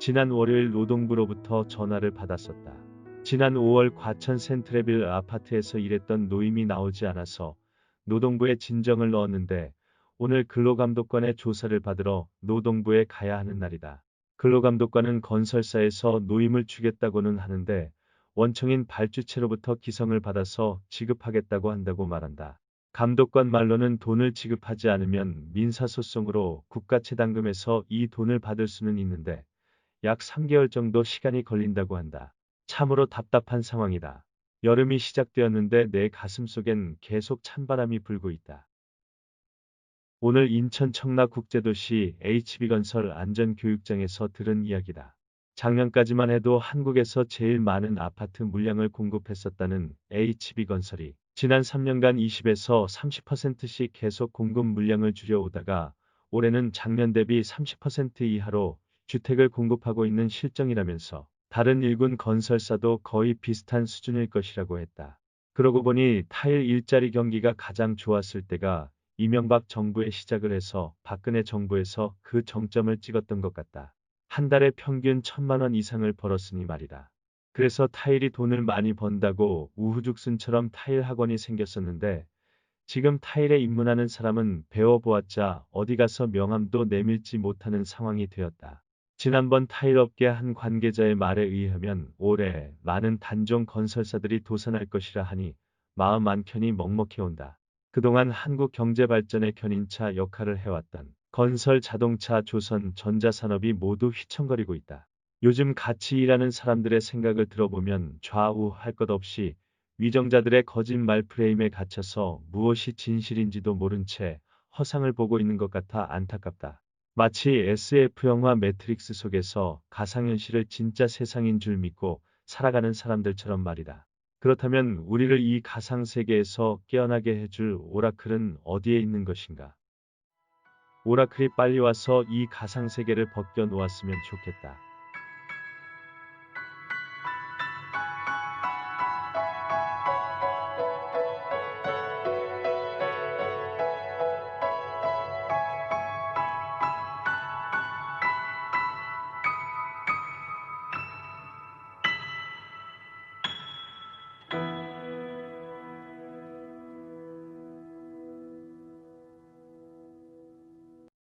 지난 월요일 노동부로부터 전화를 받았었다. 지난 5월 과천 센트레빌 아파트에서 일했던 노임이 나오지 않아서 노동부에 진정을 넣었는데 오늘 근로감독관의 조사를 받으러 노동부에 가야 하는 날이다. 근로감독관은 건설사에서 노임을 주겠다고는 하는데 원청인 발주체로부터 기성을 받아서 지급하겠다고 한다고 말한다. 감독관 말로는 돈을 지급하지 않으면 민사소송으로 국가채당금에서 이 돈을 받을 수는 있는데 약 3개월 정도 시간이 걸린다고 한다. 참으로 답답한 상황이다. 여름이 시작되었는데 내 가슴 속엔 계속 찬바람이 불고 있다. 오늘 인천 청라국제도시 HB건설 안전교육장에서 들은 이야기다. 작년까지만 해도 한국에서 제일 많은 아파트 물량을 공급했었다는 HB건설이 지난 3년간 20에서 30%씩 계속 공급 물량을 줄여오다가 올해는 작년 대비 30% 이하로 주택을 공급하고 있는 실정이라면서 다른 일군 건설사도 거의 비슷한 수준일 것이라고 했다. 그러고 보니 타일 일자리 경기가 가장 좋았을 때가 이명박 정부에 시작을 해서 박근혜 정부에서 그 정점을 찍었던 것 같다. 한 달에 평균 천만 원 이상을 벌었으니 말이다. 그래서 타일이 돈을 많이 번다고 우후죽순처럼 타일 학원이 생겼었는데 지금 타일에 입문하는 사람은 배워보았자 어디 가서 명함도 내밀지 못하는 상황이 되었다. 지난번 타일업계 한 관계자의 말에 의하면 올해 많은 단종 건설사들이 도산할 것이라 하니 마음 한켠이 먹먹해온다. 그동안 한국 경제 발전의 견인차 역할을 해왔던 건설, 자동차, 조선, 전자산업이 모두 휘청거리고 있다. 요즘 같이 일하는 사람들의 생각을 들어보면 좌우 할 것 없이 위정자들의 거짓말 프레임에 갇혀서 무엇이 진실인지도 모른 채 허상을 보고 있는 것 같아 안타깝다. 마치 SF 영화 매트릭스 속에서 가상현실을 진짜 세상인 줄 믿고 살아가는 사람들처럼 말이다. 그렇다면 우리를 이 가상세계에서 깨어나게 해줄 오라클은 어디에 있는 것인가? 오라클이 빨리 와서 이 가상세계를 벗겨 놓았으면 좋겠다.